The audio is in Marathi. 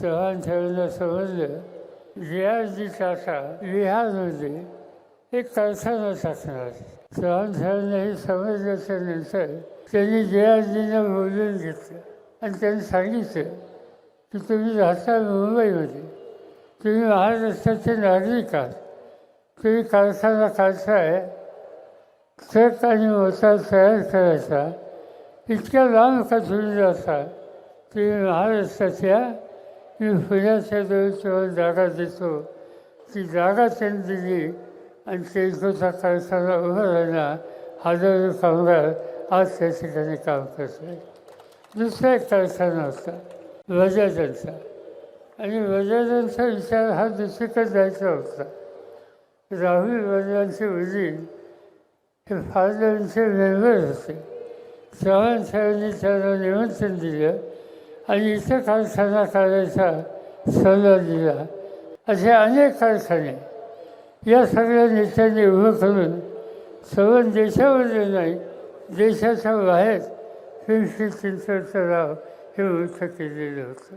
चव्हाण साहेबांना समजलं रियाजी टाटा बिहारमध्ये म्हणजे एक कारखाना टाकणार चव्हाण ठेवणं हे समजल्याच्या नंतर त्यांनी जयाजींना बोलून घेतलं. आणि त्यांनी सांगितलं की तुम्ही राहता मुंबईमध्ये तुम्ही महाराष्ट्राचे नागरिक आहात. तुम्ही कारखाना आहे ट्रक आणि मोटार तयार करायचा इतक्या लांब का तुम्ही जाता? तुम्ही महाराष्ट्राच्या मी पुण्याच्या जवळ जागा देतो. ती जागा त्यांनी दिली आणि तेलकोचा कारखाना उभा राहिला हजारो कामगार आज त्या ठिकाणी काम करतात. दुसरा एक कारखाना होता वजाजांचा आणि वजाजांचा विचार हा दुसरीकडे जायचा होता. राहुल वजांचे वडील हे फादरांचे मेंबर होते. चव्हाण साहेबांनी त्यांना निमंत्रण दिलं. आणि इथं कारखाना करायचा सल्ला दिला असे अनेक कारखाने या सगळ्या नेत्यांनी उभं करून सर्व देशामध्ये नाही देशाच्या बाहेर पिंपरी चिंतन नाव हे मोठं केलेलं होतं.